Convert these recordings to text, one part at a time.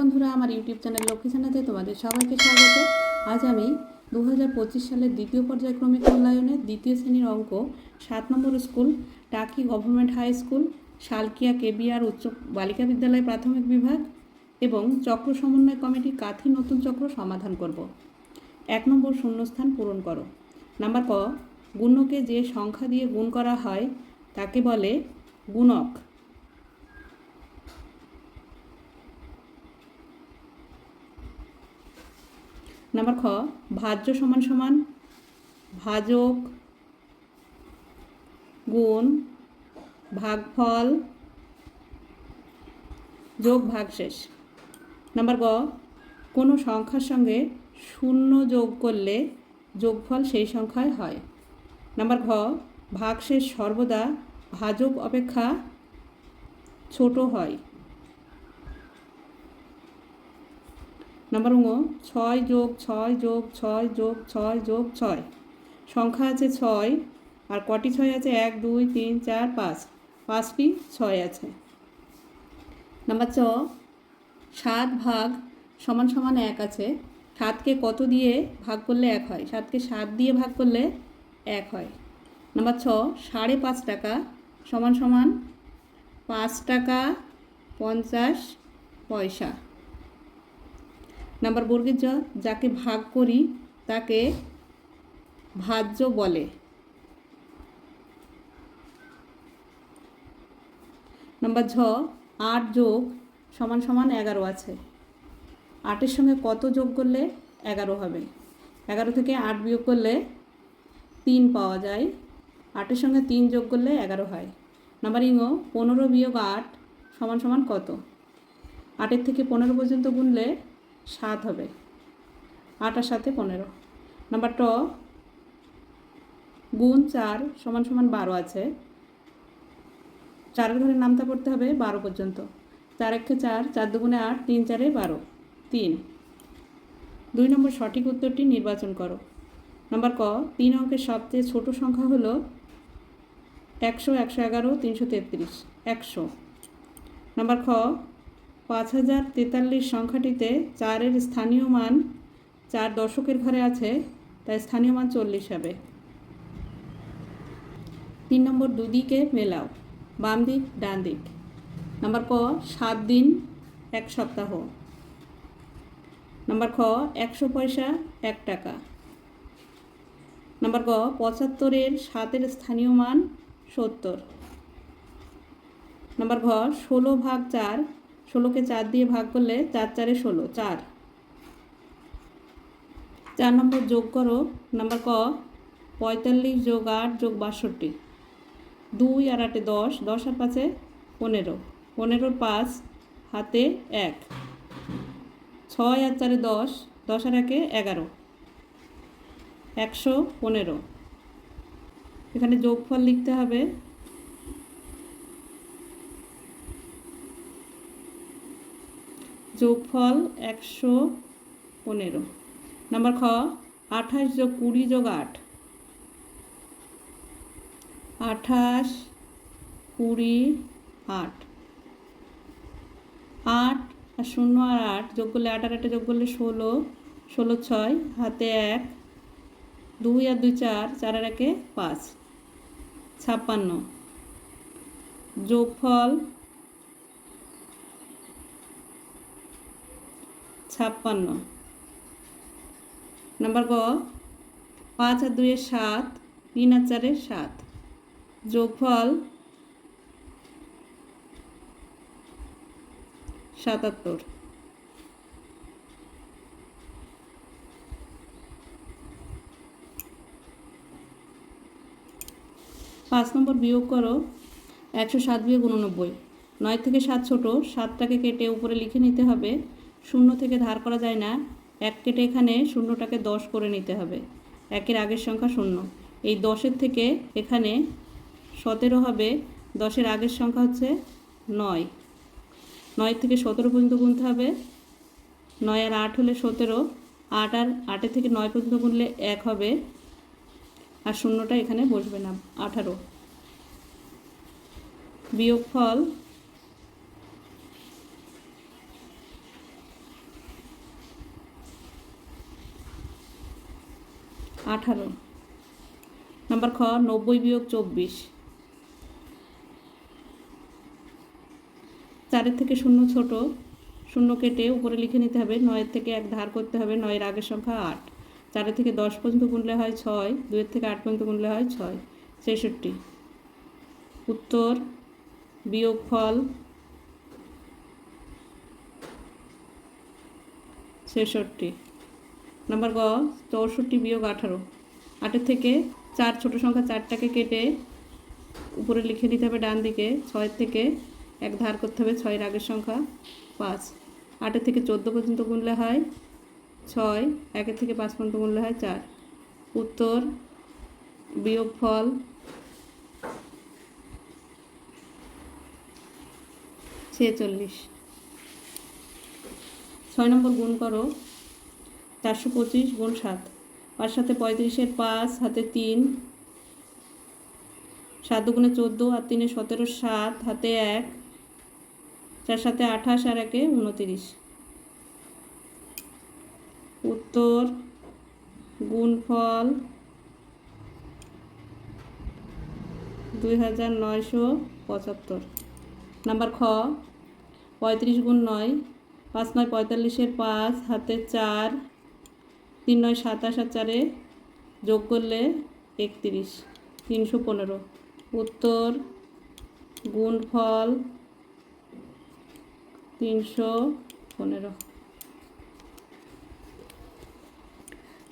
বন্ধুরা, আমার YouTube channel Lakshmi তোমাদের সবাইকে স্বাগত। আজ আমি দু হাজার পঁচিশ সালের দ্বিতীয় পর্যায়ক্রমিক মূল্যায়নের দ্বিতীয় শ্রেণির অঙ্ক, সাত number school, Taki government high school Salkia KBR উচ্চ বালিকা বিদ্যালয় প্রাথমিক বিভাগ এবং চক্র সমন্বয় কমিটি কাথি নতুন চক্র সমাধান করব। এক নম্বর শূন্যস্থান পূরণ করো। নাম্বার ক, গুণকে যে সংখ্যা দিয়ে গুণ করা হয়, তাকে বলে গুণক। নাম্বার খ, ভাজ্য সমান সমান ভাজক গুণ ভাগফল যোগ ভাগশেষ। নাম্বার গ, কোনো সংখ্যার সঙ্গে শূন্য যোগ করলে যোগফল সেই সংখ্যায় হয়। নাম্বার ঘ, ভাগশেষ সর্বদা ভাজক অপেক্ষা ছোট হয়। নাম্বার ছয় যোগ ছয় যোগ ছয় যোগ ছয় যোগ ছয়। সংখ্যা আছে ছয়, আর কটি ছয় আছে? এক, দুই, তিন, চার, পাঁচ। পাঁচটি ছয় আছে। নাম্বার চ সাত ভাগ সমান সমান এক আছে। সাতকে কত দিয়ে ভাগ করলে এক হয়? সাতকে সাত দিয়ে ভাগ করলে এক হয়। নাম্বার ছ, সাড়ে পাঁচ টাকা সমান সমান পাঁচ টাকা পঞ্চাশ পয়সা। নাম্বার বর্গের জ যাকে ভাগ করি, তাকে ভাজ্য বলে। নাম্বার ঝ, আট যোগ সমান সমান এগারো আছে। আটের সঙ্গে কত যোগ করলে এগারো হবে? এগারো থেকে আট বিয়োগ করলে তিন পাওয়া যায়। আটের সঙ্গে তিন যোগ করলে এগারো হয়। নাম্বার ইঙো পনেরো বিয়োগ আট সমান সমান কত? আটের থেকে পনেরো পর্যন্ত গুনলে সাত হবে। আট আর সাথে পনেরো। নাম্বার ট, গুণ চার সমান সমান বারো আছে। চারের ঘরে নামতা পড়তে হবে বারো পর্যন্ত। চার একে চার চার দুগুণে আট, তিন চারে বারো, তিন। দুই নম্বর সঠিক উত্তরটি নির্বাচন করো। নাম্বার ক, তিন অঙ্কের সবচেয়ে ছোট সংখ্যা হলো একশো একশো এগারো, তিনশো তেত্রিশ। একশো। নাম্বার খ পাঁচ হাজার তেতাল্লিশ সংখ্যাটিতে চারের স্থানীয় মান চার দশকের ঘরে আছে, তাই স্থানীয় মান চল্লিশ হবে। তিন নম্বর দুদিকে মেলাও, বাম দিক, ডান দিক। নাম্বার ক, সাত দিন, এক সপ্তাহ। নাম্বার খ, একশো পয়সা, এক টাকা। নাম্বার গ, পঁচাত্তরের সাতের স্থানীয় মান সত্তর। নাম্বার ঘ, ষোলো ভাগ চার ষোলোকে চার দিয়ে ভাগ করলে চার চারে ষোলো, চার। চার নম্বর যোগ করো, নাম্বার ক, পঁয়তাল্লিশ যোগ আট যোগ বাষট্টি। দুই আর আটে দশ দশ আর পাঁচে পনেরো। পনেরোর পাঁচ, হাতে এক। ছয় আর চারে দশ দশ আর একে এগারো। একশো পনেরো। এখানে যোগফল লিখতে হবে যোগফল একশো পনেরো। নাম্বার খ, আঠাশ যোগ কুড়ি যোগ আট। আঠাশ কুড়ি আট। আট আর শূন্য আর আট যোগ করলে আট আর আটে যোগ করলে ষোলো। ষোলো ছয়, হাতে এক। দুই আর দুই চার চার আর একে পাঁচ। ছাপ্পান্ন। যোগফল ছাপ্পান্ন। নাম্বার গ, পাঁচ আর দুইয়ের সাত, তিন আর চারের সাত। যোগফল সাতাত্তর। পাঁচ নম্বর বিয়োগ করো, একশো সাত বিয়োগ উননব্বই। নয় থেকে সাত ছোট, সাতটাকে কেটে উপরে লিখে নিতে হবে। শূন্য থেকে ধার করা যায় না। এক কেটে এখানে শূন্যটাকে দশ করে নিতে হবে। একের আগের সংখ্যা শূন্য। এই দশের থেকে এখানে সতেরো হবে। দশের আগের সংখ্যা হচ্ছে নয়। নয় থেকে সতেরো পর্যন্ত গুনতে হবে। নয় আর আট হলে সতেরো। আট আর আটের থেকে নয় পর্যন্ত গুনলে এক হবে। আর শূন্যটা এখানে বসবে না। আঠারো। বিয়োগফল আঠারো। নাম্বার খ, নব্বই বিয়োগ চব্বিশ। চারের থেকে শূন্য ছোট, শূন্য কেটে উপরে লিখে নিতে হবে, নয়ের থেকে এক ধার করতে হবে, নয়ের আগের সংখ্যা আট। চারের থেকে দশ পর্যন্ত গুনলে হয় ছয় দুয়ের থেকে আট পর্যন্ত গুনলে হয় ছয়। ছেষট্টি। উত্তর, বিয়োগ ফল ছেষট্টি। নাম্বার গ, চৌষট্টি বিয়োগ আঠারো। আটের থেকে চার, ছোট সংখ্যা চারটাকে কেটে উপরে লিখে দিতে হবে ডান দিকে। ছয়ের থেকে এক ধার করতে হবে ছয়ের আগের সংখ্যা পাঁচ। আটের থেকে চোদ্দ পর্যন্ত গুনলে হয় ছয়, একের থেকে পাঁচ পর্যন্ত গুনলে হয় চার। উত্তর, বিয়োগ ফল ছেচল্লিশ। ছয় নম্বর গুণ করো। চারশো পঁচিশ গুণ সাত। পাঁচ সাথে পঁয়ত্রিশের পাঁচ, হাতে তিন। সাত দুগুণে চোদ্দ, আর তিনে সতেরো, সাত। হাতে এক। চার সাথে আঠাশ আর একে উনতিরিশ। উত্তর গুণফল দুই হাজার নয়শো পঁচাত্তর। নাম্বার খ, পঁয়ত্রিশ গুণ নয়, পাঁচ নয় পঁয়তাল্লিশের পাঁচ, হাতে চার। তিন নয়, সাতাশ আর চারে যোগ করলে একত্রিশ, তিনশো পনেরো। উত্তর, গুণফল তিনশো পনেরো।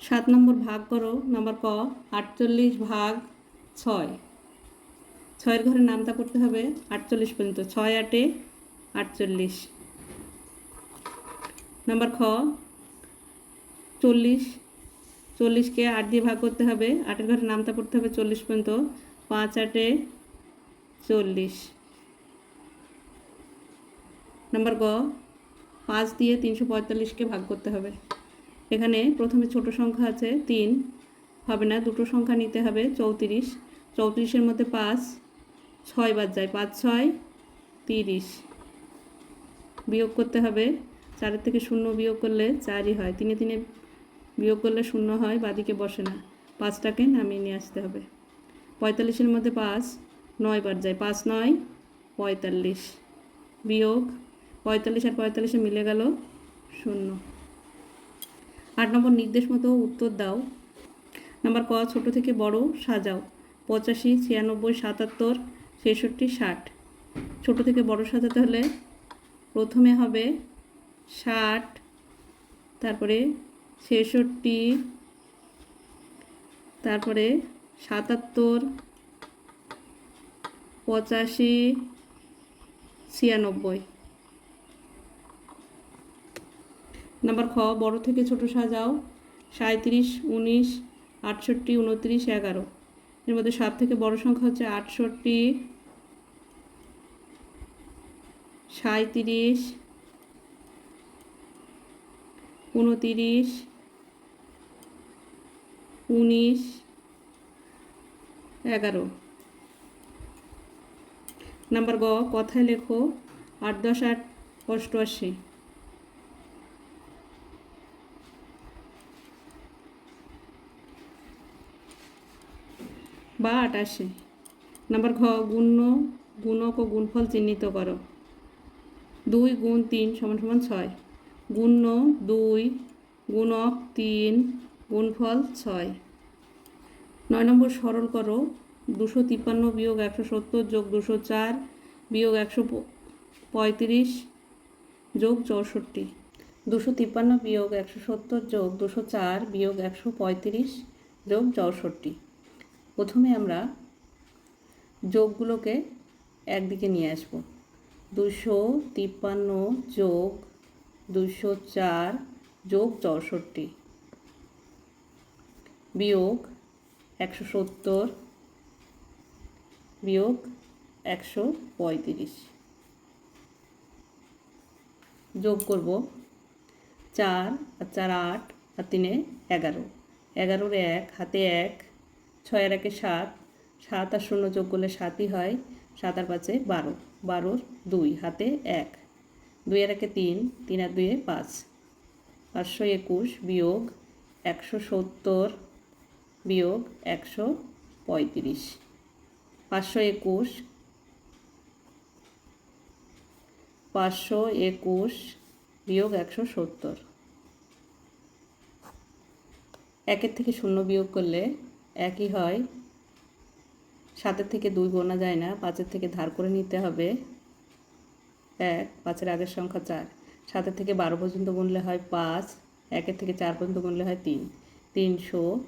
সাত নম্বর ভাগ করো, নাম্বার ক, আটচল্লিশ ভাগ ছয়। ছয়ের ঘরে নামতা করতে হবে আটচল্লিশ পর্যন্ত, ছয় আটে আটচল্লিশ। নাম্বার খ চল্লিশ, চল্লিশকে আট দিয়ে ভাগ করতে হবে, আটের ঘরে নামতা পড়তে হবে চল্লিশ পর্যন্ত, পাঁচ আটে চল্লিশ। নাম্বার গ, পাঁচ দিয়ে তিনশো পঁয়তাল্লিশকে ভাগ করতে হবে। এখানে প্রথমে ছোট সংখ্যা আছে, তিন, হবে না, দুটো সংখ্যা নিতে হবে, চৌত্রিশ। চৌত্রিশের মধ্যে পাঁচ, ছয় বাদ যায়, পাঁচ, ছয়, তিরিশ। বিয়োগ করতে হবে, চারের থেকে শূন্য বিয়োগ করলে চারই হয়, তিনে তিনে বিয়োগ করলে শূন্য হয়, বাদিকে বসে না। পাঁচটাকে নামিয়ে নিয়ে আসতে হবে। পঁয়তাল্লিশের মধ্যে পাঁচ, নয় বার যায়। পাঁচ, নয়, পঁয়তাল্লিশ। বিয়োগ পঁয়তাল্লিশ আর পঁয়তাল্লিশে মিলে গেল শূন্য। আট নম্বর নির্দেশ মতো উত্তর দাও। নাম্বার ক, ছোট থেকে বড় সাজাও। পঁচাশি, ছিয়ানব্বই, সাতাত্তর, ছেষট্টি, ষাট। ছোট থেকে বড় সাজাতে হলে প্রথমে হবে ষাট, তারপরে ছেষট্টি, তারপরে সাতাত্তর, পঁচাশি, ছিয়ানব্বই। নাম্বার খ, বড় থেকে ছোট সাজাও সাঁত্রিশ উনিশ, আটষট্টি, উনত্রিশ, এগারো। এর মধ্যে সব থেকে বড় সংখ্যা হচ্ছে আটষট্টি সাঁত্রিশ উনতিরিশ উনিশ, এগারো। নাম্বার গ, কথায় লেখো আট দশ আট অষ্টআশি। বা আটাশি। নাম্বার ঘ, গুণ্য, গুণক ও গুণফল চিহ্নিত করো। দুই গুণ তিন সমান সমান ছয়। গুণ্য, দুই, গুণক তিন গুণফল ছয়। নয় নম্বর সরল করো। দুশো তিপ্পান্ন বিয়োগ একশো সত্তর যোগ দুশো চার বিয়োগ একশো পঁয়ত্রিশ যোগ চৌষট্টি। দুশো তিপ্পান্ন বিয়োগ একশো সত্তর যোগ দুশো চার বিয়োগ একশো পঁয়ত্রিশ যোগ চৌষট্টি। প্রথমে আমরা যোগগুলোকে একদিকে নিয়ে আসব। দুশো তিপ্পান্ন যোগ দুশো চার যোগ চৌষট্টি। বিয়োগ একশো সত্তর বিয়োগ একশো পঁয়ত্রিশ। যোগ করব চার আর চার আট আর তিনে এগারো। এগারোর এক, হাতে এক ছয় আর একে সাত সাত আর শূন্য যোগ করলে সাতই হয়, সাত আর পাঁচে বারো। বারোর দুই, হাতে এক। দুই আর একে তিন তিন আর দুয়ে পাঁচ। পাঁচশো একুশ বিয়োগ একশো সত্তর বিয়োগ একশো পঁয়ত্রিশ। পাঁচশো একুশ। পাঁচশো একুশ বিয়োগ একশো সত্তর। একের থেকে শূন্য বিয়োগ করলে একই হয়। সাতের থেকে দুই গোনা যায় না, পাঁচের থেকে ধার করে নিতে হবে। এক, পাঁচের আগের সংখ্যা চার। সাতের থেকে বারো পর্যন্ত গুনলে হয় পাঁচ, একের থেকে চার পর্যন্ত গুনলে হয় তিন। তিনশো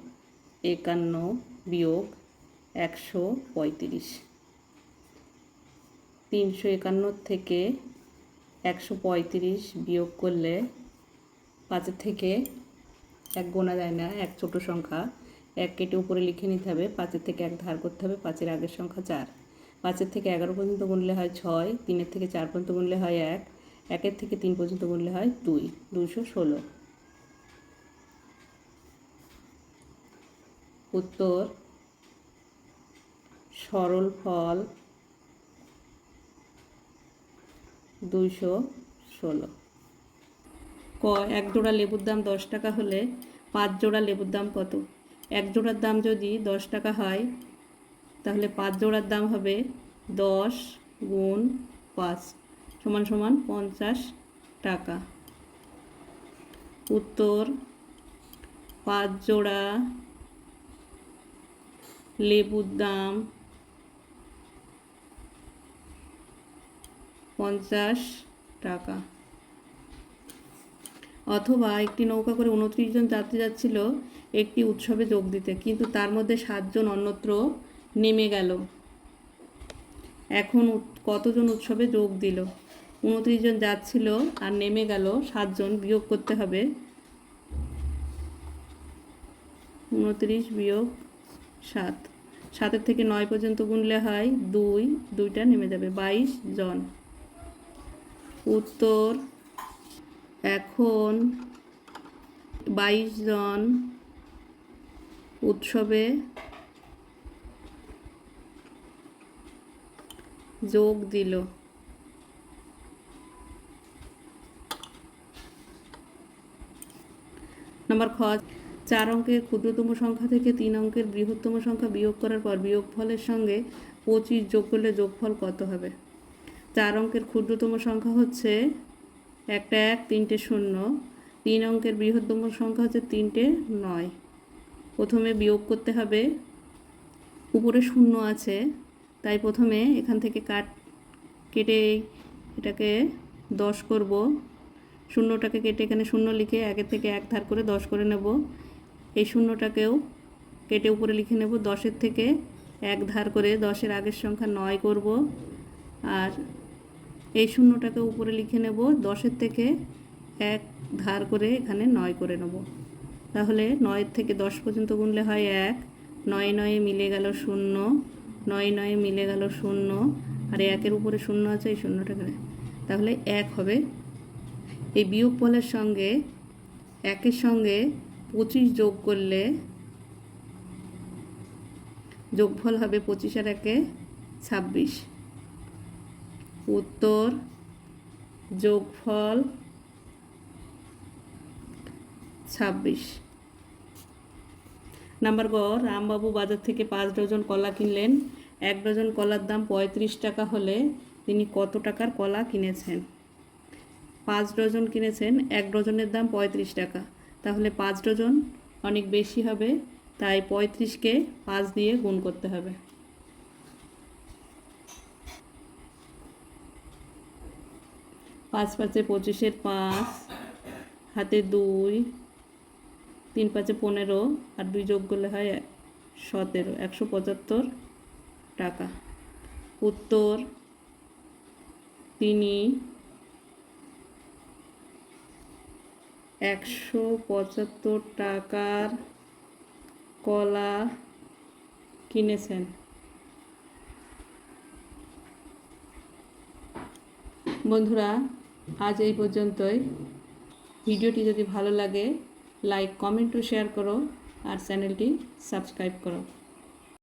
একান্ন বিয়োগ একশো পঁয়ত্রিশ। তিনশো একান্ন থেকে একশো পঁয়ত্রিশ বিয়োগ করলে পাঁচের থেকে এক গোনা যায় না, এক ছোট সংখ্যা। এক কেটে উপরে লিখে নিতে হবে, পাঁচের থেকে এক ধার করতে হবে, পাঁচের আগের সংখ্যা চার। পাঁচের থেকে এগারো পর্যন্ত গুনলে হয় ছয়, তিনের থেকে চার পর্যন্ত গুনলে হয় এক, একের থেকে তিন পর্যন্ত গুনলে হয় দুই দুশো ষোলো। উত্তর, সরল ফল দুইশো ষোলো। ক, এক জোড়া লেবুর দাম দশ টাকা হলে পাঁচ জোড়া লেবুর দাম কত? এক জোড়ার দাম যদি দশ টাকা হয়, তাহলে পাঁচ জোড়ার দাম হবে দশ গুণ পাঁচ, সমান সমান পঞ্চাশ টাকা। উত্তর, পাঁচ জোড়া লেবুর দাম পঞ্চাশ টাকা। অথবা একটি নৌকা করে উনত্রিশ জন যাত্রী যাচ্ছিল, একটি উৎসবে যোগ দিতে, কিন্তু তার মধ্যে সাতজন অন্যত্র নেমে গেল। এখন কতজন উৎসবে যোগ দিল? উনত্রিশ জন যাচ্ছিল আর নেমে গেল সাতজন বিয়োগ করতে হবে। উনত্রিশ বিয়োগ সাত। সাতের থেকে নয় পর্যন্ত গুনলে হয় দুই, দুইটা নেমে যাবে, বাইশ জন। উত্তর, এখন বাইশ জন উৎসবে যোগ দিল। নাম্বার খ চার অঙ্কের ক্ষুদ্রতম সংখ্যা থেকে তিন অঙ্কের বৃহত্তম সংখ্যা বিয়োগ করার পর বিয়োগফলের সঙ্গে পঁচিশ যোগ করলে যোগফল কত হবে? চার অঙ্কের ক্ষুদ্রতম সংখ্যা হচ্ছে একটা এক, তিনটে শূন্য। তিন অঙ্কের বৃহত্তম সংখ্যা হচ্ছে তিনটে নয়। প্রথমে বিয়োগ করতে হবে। উপরে শূন্য আছে, তাই প্রথমে এখান থেকে কাট কেটে এটাকে দশ করব। শূন্যটাকে কেটে এখানে শূন্য লিখে একের থেকে এক ধার করে দশ করে নেব। এই শূন্যটাকেও কেটে উপরে লিখে নেব। দশের থেকে এক ধার করে দশের আগের সংখ্যা নয় করব। আর এই শূন্যটাকে উপরে লিখে নেব। দশের থেকে এক ধার করে এখানে নয় করে নেব। তাহলে নয়ের থেকে দশ পর্যন্ত গুনলে হয় এক। নয় নয়ে মিলে গেল শূন্য। নয় নয়ে মিলে গেল শূন্য। আর একের উপরে শূন্য আছে, এই শূন্যটাকে তাহলে এক হবে। এই বিয়োগ ফলের সঙ্গে একের সঙ্গে পঁচিশ যোগ করলে যোগফল হবে পঁচিশ আর একে ছাব্বিশ। উত্তর, যোগফল ছাব্বিশ। নাম্বার গ রামবাবু বাজার থেকে পাঁচ ডজন কলা কিনলেন। এক ডজন কলার দাম পঁয়ত্রিশ টাকা হলে তিনি কত টাকার কলা কিনেছেন? পাঁচ ডজন কিনেছেন, এক ডজনের দাম পঁয়ত্রিশ টাকা। তাহলে পাঁচ ডজন অনেক বেশি হবে, তাই পঁয়ত্রিশকে পাঁচ দিয়ে গুণ করতে হবে। পাঁচ পাঁচে পঁচিশের পাঁচ, হাতে দুই, তিন পাঁচে পনেরো, আর দুই যোগ করলে হয় সতেরো, একশো পঁচাত্তর টাকা। উত্তর, তিনি একশো পঁচাত্তর টাকার কলা কিনেছেন। বন্ধুরা, আজ এই পর্যন্তই। ভিডিওটি যদি ভালো লাগে লাইক কমেন্ট ও শেয়ার করো আর চ্যানেলটি সাবস্ক্রাইব করো।